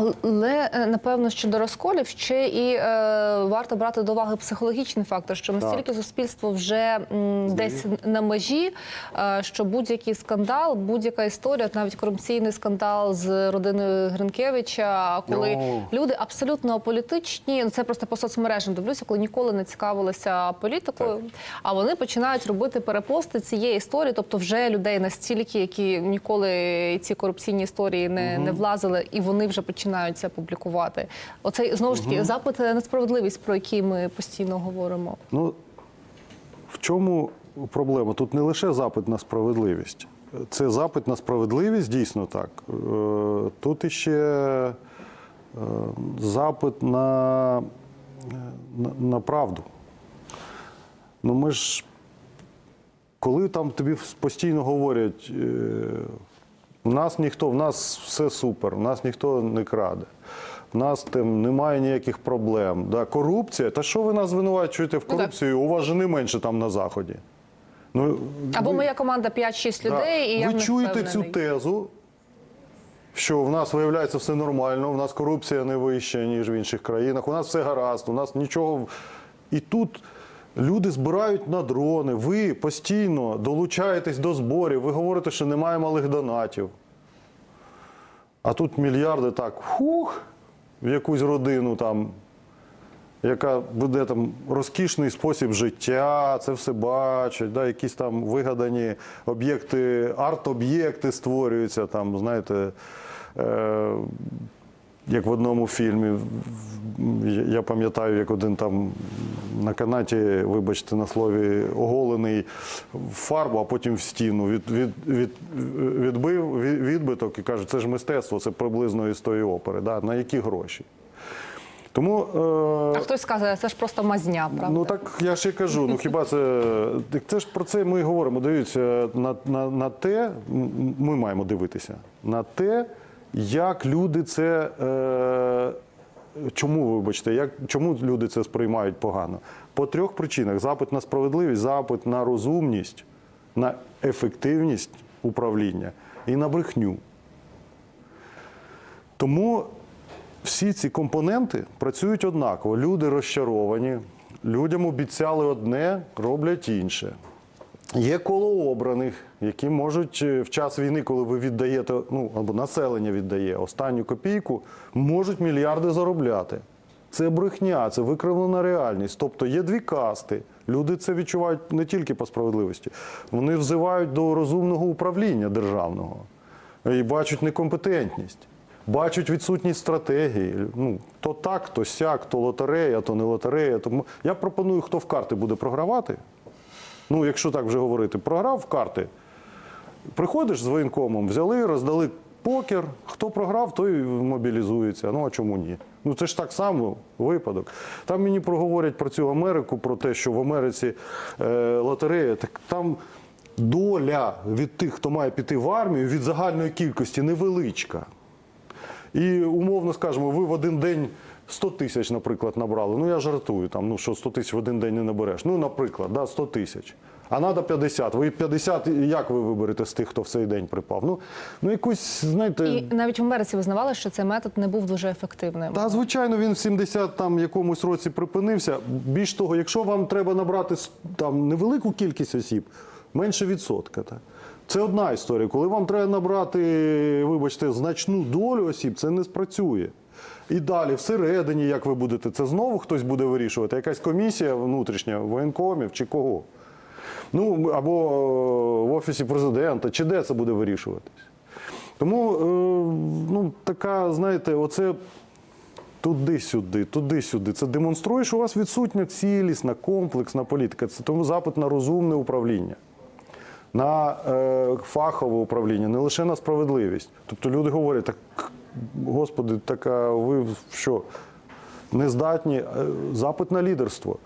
Але е, напевно щодо розколів ще і е, варто брати до уваги психологічний фактор, що настільки суспільство вже м, десь на межі, е, що будь-який скандал, будь-яка історія, навіть корупційний скандал з родиною Гринкевича, коли Ну. люди абсолютно аполітичні, ну це просто по соцмережам дивлюся, коли ніколи не цікавилися політикою, а вони починають робити перепости цієї історії, тобто вже людей настільки, які ніколи ці корупційні історії не, не влазили, і вони вже починають це публікувати. Оцей знову ж таки запит на справедливість, про який ми постійно говоримо. Ну, в чому проблема? Тут не лише запит на справедливість. Це запит на справедливість, дійсно так. Е, Тут іще е, запит на, на, на правду. Ну, ми ж, коли там тобі постійно говорять, е, у нас ніхто, в нас все супер, у нас ніхто не краде. У нас там немає ніяких проблем. Да, корупція. Та що ви нас звинувачуєте в Ну, корупції? У вас же не менше там на заході. Ну, Або ви- моя команда 5-6 Да. людей, і я ви них чуєте цю тезу, що в нас виявляється все нормально, у нас корупція не вища, ніж в інших країнах, у нас все гаразд, у нас нічого. І тут люди збирають на дрони, ви постійно долучаєтесь до зборів, ви говорите, що немає малих донатів. А тут мільярди так, хух, в якусь родину там. Яка буде там розкішний спосіб життя, це все бачать, да, якісь там вигадані об'єкти, арт-об'єкти створюються, там, знаєте, е, як в одному фільмі. Я пам'ятаю, як один там на канаті, вибачте, на слові, оголений в фарбу, а потім в стіну від, від, від, відбив від- відбиток і каже, це ж мистецтво, це приблизно із тої опери. Да? На які гроші? Тому е, А хтось скаже, це ж просто мазня, правда? Ну так я ж і кажу. Ну хіба це це ж про це ми і говоримо. Дивіться на, на, на те, ми маємо дивитися на те, як люди це. Е, Чому вибачте, як чому люди це сприймають погано? По трьох причинах: запит на справедливість, запит на розумність, на ефективність управління і на брехню. Тому всі ці компоненти працюють однаково. Люди розчаровані, людям обіцяли одне, роблять інше. Є коло обраних, які можуть е, в час війни, коли ви віддаєте, ну або населення віддає останню копійку, можуть мільярди заробляти. Це брехня, це викривлена реальність. Тобто є дві касти. Люди це відчувають не тільки по справедливості, вони взивають до розумного управління державного і бачать некомпетентність, бачать відсутність стратегії. Ну, то так, то сяк, то лотерея, то не лотерея. Тому я пропоную, хто в карти буде програвати. Ну, якщо так вже говорити, програв карти. Приходиш з воєнкомом, взяли, роздали покер. Хто програв, той мобілізується. Ну а чому ні? Ну це ж так само випадок. Там мені проговорять про цю Америку, про те, що в Америці е, лотерея, так там доля від тих, хто має піти в армію, від загальної кількості невеличка. І умовно скажемо, ви в один день 100 тисяч, наприклад, набрали. Ну я жартую, там, ну що 100 тисяч в один день не набереш. Ну, наприклад, да, 100 тисяч. А треба 50. Ви 50, як ви виберете з тих, хто в цей день припав? Ну, ну якусь, знаєте. І навіть в Америці визнавали, що цей метод не був дуже ефективним. Та звичайно, він в 70 там якомусь році припинився. Більш того, якщо вам треба набрати там невелику кількість осіб, менше відсотка. Та. Це одна історія. Коли вам треба набрати, вибачте, значну долю осіб, це не спрацює. І далі, всередині, як ви будете, це знову хтось буде вирішувати. Якась комісія внутрішня, воєнкомів чи кого. Ну, або е, в офісі президента, чи де це буде вирішуватись. Тому, е, ну, така, знаєте, оце туди-сюди, туди-сюди. Це демонструє, що у вас відсутня цілісна, комплексна політика. Це тому запит на розумне управління, на е, фахове управління, не лише на справедливість. Тобто люди говорять, так, господи, так а ви що, не здатні? Е, Запит на лідерство.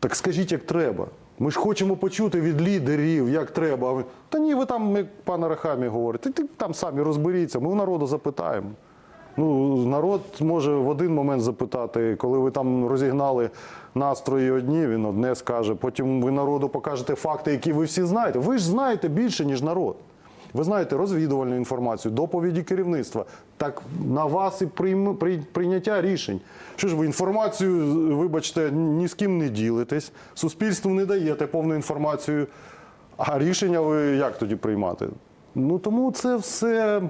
Так скажіть, як треба. Ми ж хочемо почути від лідерів, як треба. Та ні, ви там, як пан Арахамі говорить, ти, там самі розберіться, ми у народу запитаємо. Ну, народ може в один момент запитати, коли ви там розігнали настрої одні, він одне скаже. Потім ви народу покажете факти, які ви всі знаєте. Ви ж знаєте більше, ніж народ. Ви знаєте розвідувальну інформацію, доповіді керівництва. так на вас і прийняття рішень. Що ж ви інформацію, вибачте, ні з ким не ділитесь, суспільству не даєте повну інформацію, а рішення ви як тоді приймати? Ну тому це все,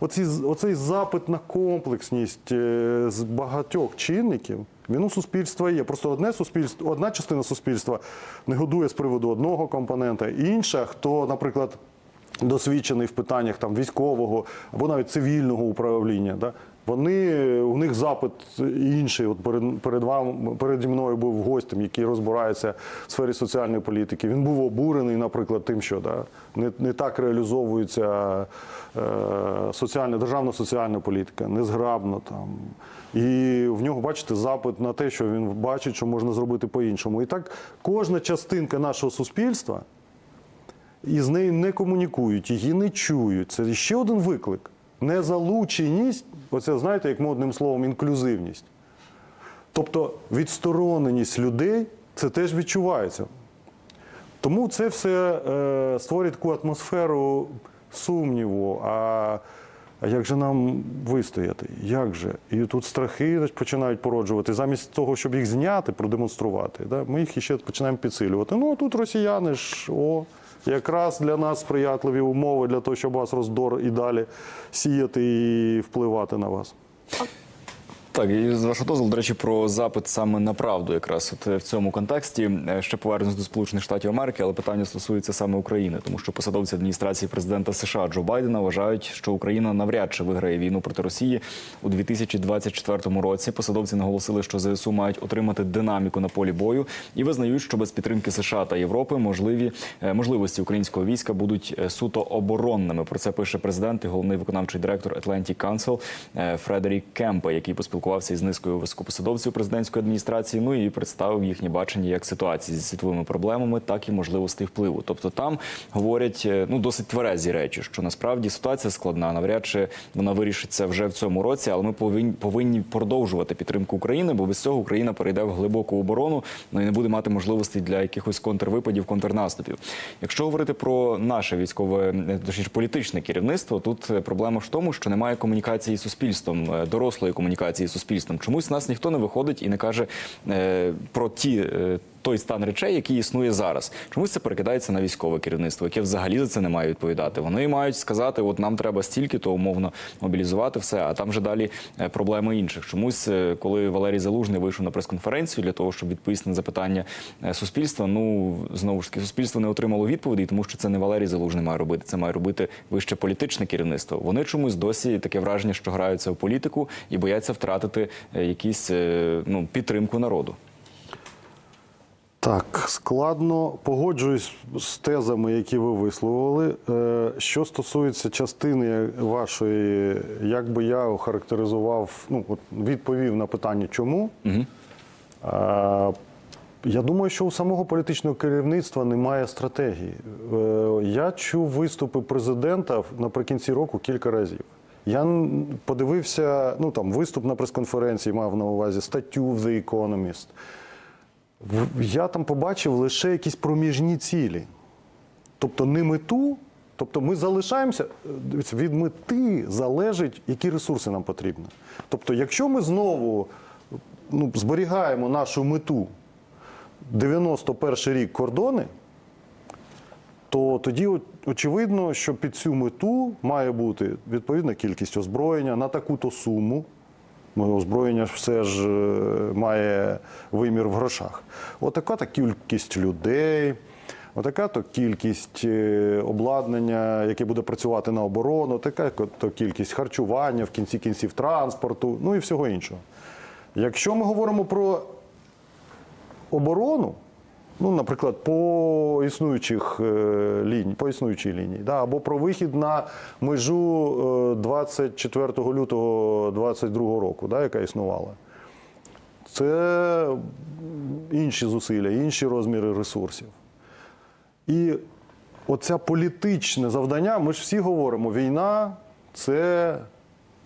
оці, оцей запит на комплексність е, з багатьох чинників. Він у суспільства є. Просто одне суспільство, одна частина суспільства не годує з приводу одного компонента, інша, хто, наприклад, досвідчений в питаннях там військового або навіть цивільного управління. Да? Вони у них запит інший. От перед перед вами переді мною був гостем, який розбирається в сфері соціальної політики. Він був обурений, наприклад, тим, що да, не, не так реалізовується е, соціальна державна соціальна політика, незграбно там. І в нього, бачите, запит на те, що він бачить, що можна зробити по-іншому. І так кожна частинка нашого суспільства і з нею не комунікують, її не чують. Це ще один виклик. Незалученість, оце знаєте, як модним словом, інклюзивність. Тобто відстороненість людей це теж відчувається. Тому це все е, створює таку атмосферу сумніву. А, а як же нам вистояти? Як же? І тут страхи починають породжувати. Замість того, щоб їх зняти, продемонструвати, да, ми їх ще починаємо підсилювати. Ну, а тут росіяни ж о, якраз для нас сприятливі умови для того, щоб вас роздор і далі сіяти і впливати на вас. Так, і з вашого дозволу, до речі, про запит саме на правду, якраз от е, в цьому контексті Е, ще повернусь до Сполучених Штатів Америки, але питання стосується саме України, тому що посадовці адміністрації президента США Джо Байдена вважають, що Україна навряд чи виграє війну проти Росії у 2024 році. Посадовці наголосили, що ЗСУ мають отримати динаміку на полі бою і визнають, що без підтримки США та Європи можливі е, можливості українського війська будуть суто оборонними. Про це пише президент і головний виконавчий директор Atlantic Council Фредерік Кемпа, який поспілкувався із низкою високопосадовців президентської адміністрації. Ну і представив їхнє бачення як ситуації зі світовими проблемами, так і можливостей впливу. Тобто там говорять е, ну досить тверезі речі, що насправді ситуація складна. Навряд чи вона вирішиться вже в цьому році, але ми повинні повинні продовжувати підтримку України, бо без цього Україна перейде в глибоку оборону, ну і не буде мати можливостей для якихось контрвипадів, контрнаступів. Якщо говорити про наше військове, е, точніше політичне керівництво, тут е, проблема в тому, що немає комунікації з суспільством, дорослої комунікації з суспільством. Чомусь нас ніхто не виходить і не каже е, про ті. Той стан речей, який існує зараз, чомусь це перекидається на військове керівництво, яке взагалі за це не має відповідати. Вони мають сказати, от нам треба стільки, то умовно мобілізувати все. А там вже далі е, проблеми інших. Чомусь, е, коли Валерій Залужний вийшов на прес-конференцію для того, щоб відповісти на запитання е, суспільства, ну знову ж таки, суспільство не отримало відповіді, тому що це не Валерій Залужний має робити, це має робити вище політичне керівництво. Вони чомусь досі таке враження, що граються в політику і бояться втратити якісь ну підтримку народу. Так, складно погоджуюсь з тезами, які ви висловили. Е, Що стосується частини вашої, як би я охарактеризував, ну от відповів на питання, чому. Е, Я думаю, що у самого політичного керівництва немає стратегії. Е, Я чув виступи президента наприкінці року кілька разів. Я подивився, ну там виступ на прес-конференції, мав на увазі статтю в The Economist. Я там побачив лише якісь проміжні цілі. Тобто не мету, тобто ми залишаємося, е, від мети залежить, які ресурси нам потрібні. Тобто, якщо ми знову ну, зберігаємо нашу мету 91 рік кордони, то тоді очевидно, що під цю мету має бути відповідна кількість озброєння на таку-то суму. Озброєння все ж е, має вимір в грошах. Отака то кількість людей, отака то кількість е, обладнання, яке буде працювати на оборону, така то кількість харчування, в кінці кінців транспорту, ну і всього іншого. Якщо ми говоримо про оборону, ну, наприклад, по існуючих е, ліній, по існуючій лінії, да, або про вихід на межу е, 24 лютого 2022 року, да, яка існувала. Це інші зусилля, інші розміри ресурсів. І оце політичне завдання, ми ж всі говоримо, війна це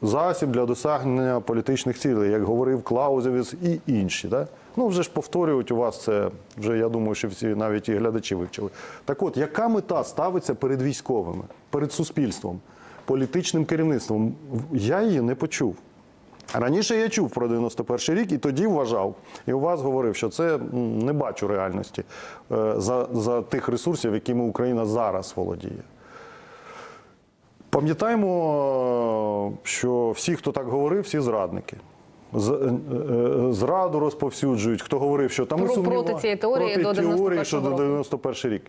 засіб для досягнення політичних цілей, як говорив Клаузевіц і інші. Да? Ну, вже ж повторюють у вас це, вже я думаю, що всі навіть і глядачі вивчили. Так от, яка мета ставиться перед військовими, перед суспільством? політичним керівництвом. Я її не почув. Раніше я чув про 91 рік і тоді вважав, і у вас говорив, що це не бачу реальності е, за, за тих ресурсів, якими Україна зараз володіє. Пам'ятаємо, е, що всі, хто так говорив, всі зрадники. Е, е, Зраду розповсюджують. Хто говорив, що там Про- сумніва- проти цієї теорії проти до теорії, що до 91-го рік.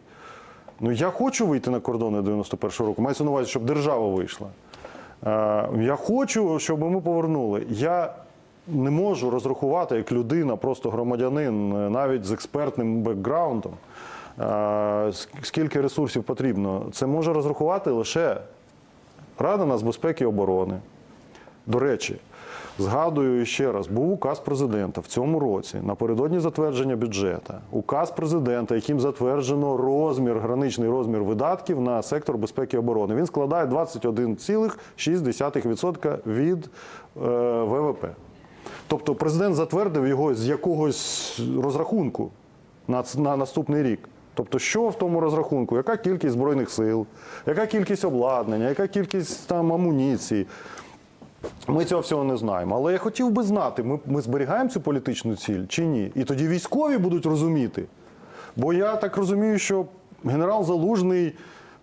Ну я хочу вийти на кордони 91-го року. Мається на увазі, щоб держава вийшла. Я хочу, щоб ми повернули. Я не можу розрахувати як людина, просто громадянин, навіть з експертним бекграундом, скільки ресурсів потрібно. Це може розрахувати лише Рада нацбезпеки і оборони. До речі, згадую ще раз, був указ президента в цьому році напередодні затвердження бюджету. Указ президента, яким затверджено розмір, граничний розмір видатків на сектор безпеки і оборони. Він складає 21,6% від е, ВВП. Тобто президент затвердив його з якогось розрахунку на, на наступний рік. Тобто, що в тому розрахунку? Яка кількість збройних сил, яка кількість обладнання, яка кількість там амуніції? Ми цього всього не знаємо. Але я хотів би знати, ми, ми зберігаємо цю політичну ціль чи ні? І тоді військові будуть розуміти. Бо я так розумію, що генерал Залужний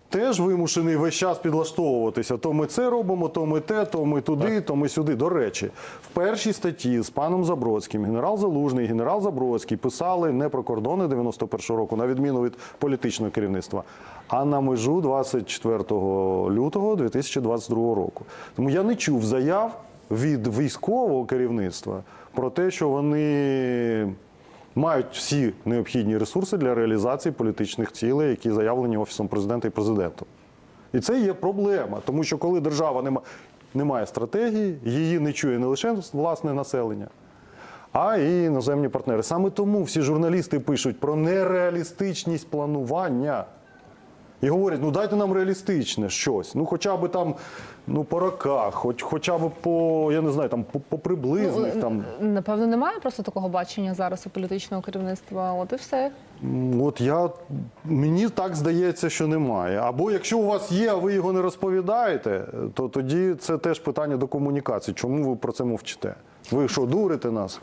теж вимушений весь час підлаштовуватися. То ми це робимо, то ми те, то ми туди, то ми сюди. До речі, в першій статті з паном Забродським генерал Залужний і генерал Забродський писали не про кордони 91-го року, на відміну від політичного керівництва, а на межу 24 лютого 2022 року. Тому я не чув заяв від військового керівництва про те, що вони мають всі необхідні ресурси для реалізації політичних цілей, які заявлені офісом президента і президентом. І це є проблема, тому що коли держава не, має, не має стратегії, її не чує не лише власне населення, а і іноземні партнери. Саме тому всі журналісти пишуть про нереалістичність планування. І говорять, ну дайте нам реалістичне щось. Ну, хоча б там ну, по роках, хоч, хоча б по, я не знаю, там, по, по приблизних. Ну, там. Напевно, немає просто такого бачення зараз у політичного керівництва. От і все. От я мені так здається, що немає. Або якщо у вас є, а ви його не розповідаєте, то тоді це теж питання до комунікації. Чому ви про це мовчите? Ви що, дурите нас?